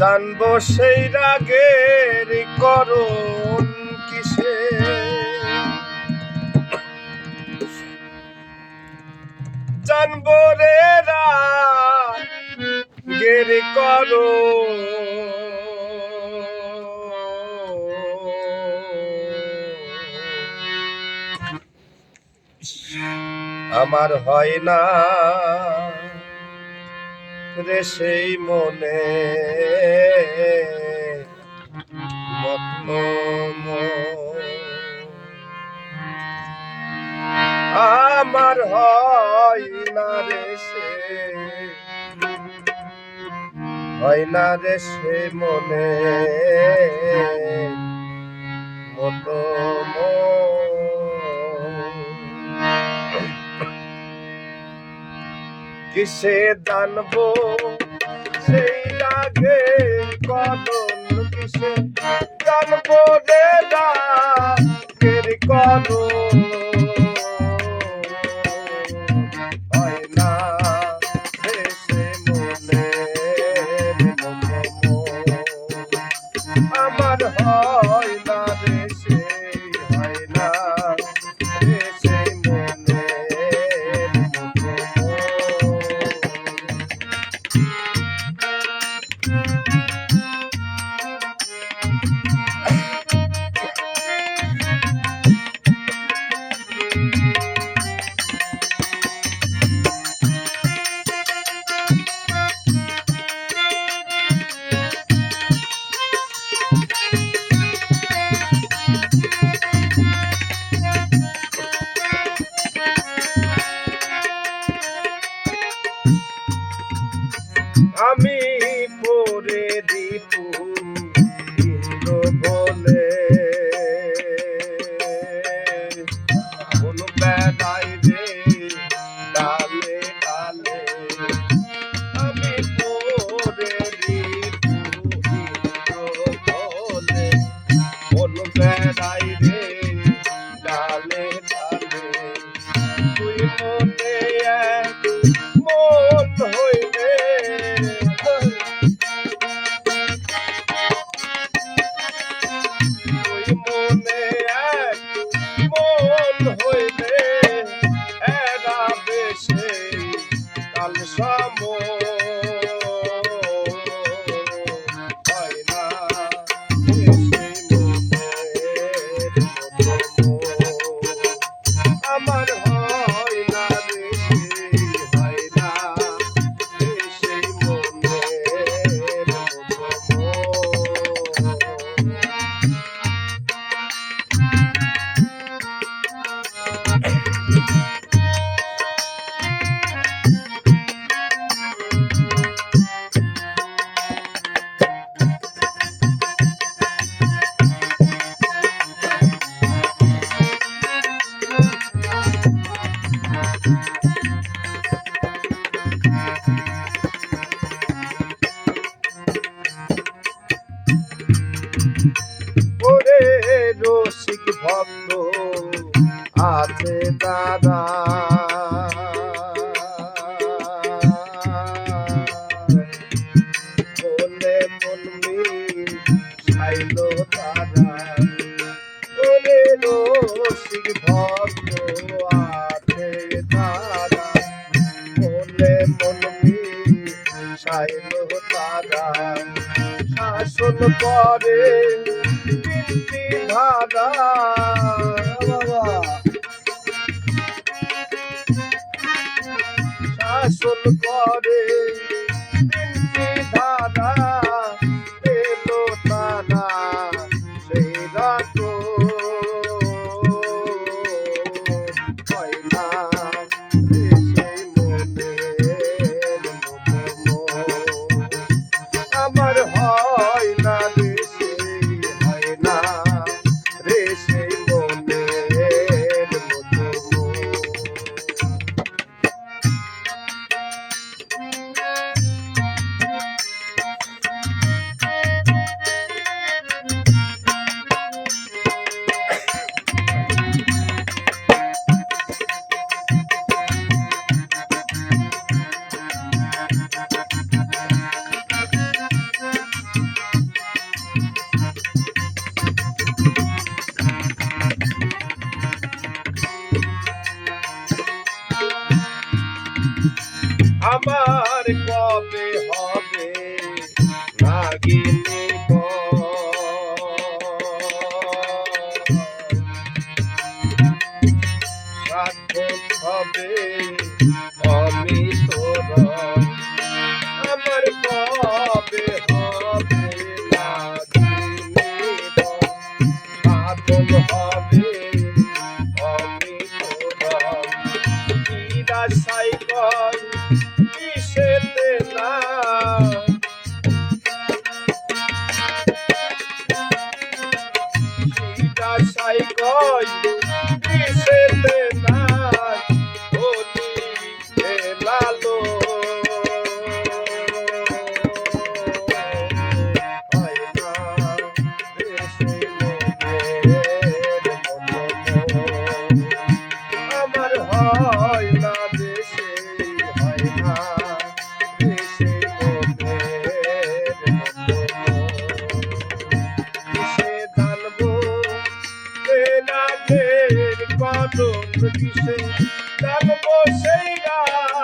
জানব সেই রাগের করুন কিসে। জানব রে রাগের করো আমার হয় না রে সেই মনে। আমার হয় না রে সে। হয় না রে সে মনে। মতো কিসে দানব সেই রাগে কদন কিসে দানব রে রাগের কদন আমার হয় Baba. তারা শাসন করে ধারা শাসন করে। হবে নাগিনী বর? সার্থক হবে অমিত রয়। আমার কবে হবে? সাধন হবে রয়। হীরা সাইকল রাগের কদম কিসে? জানব সেই কদম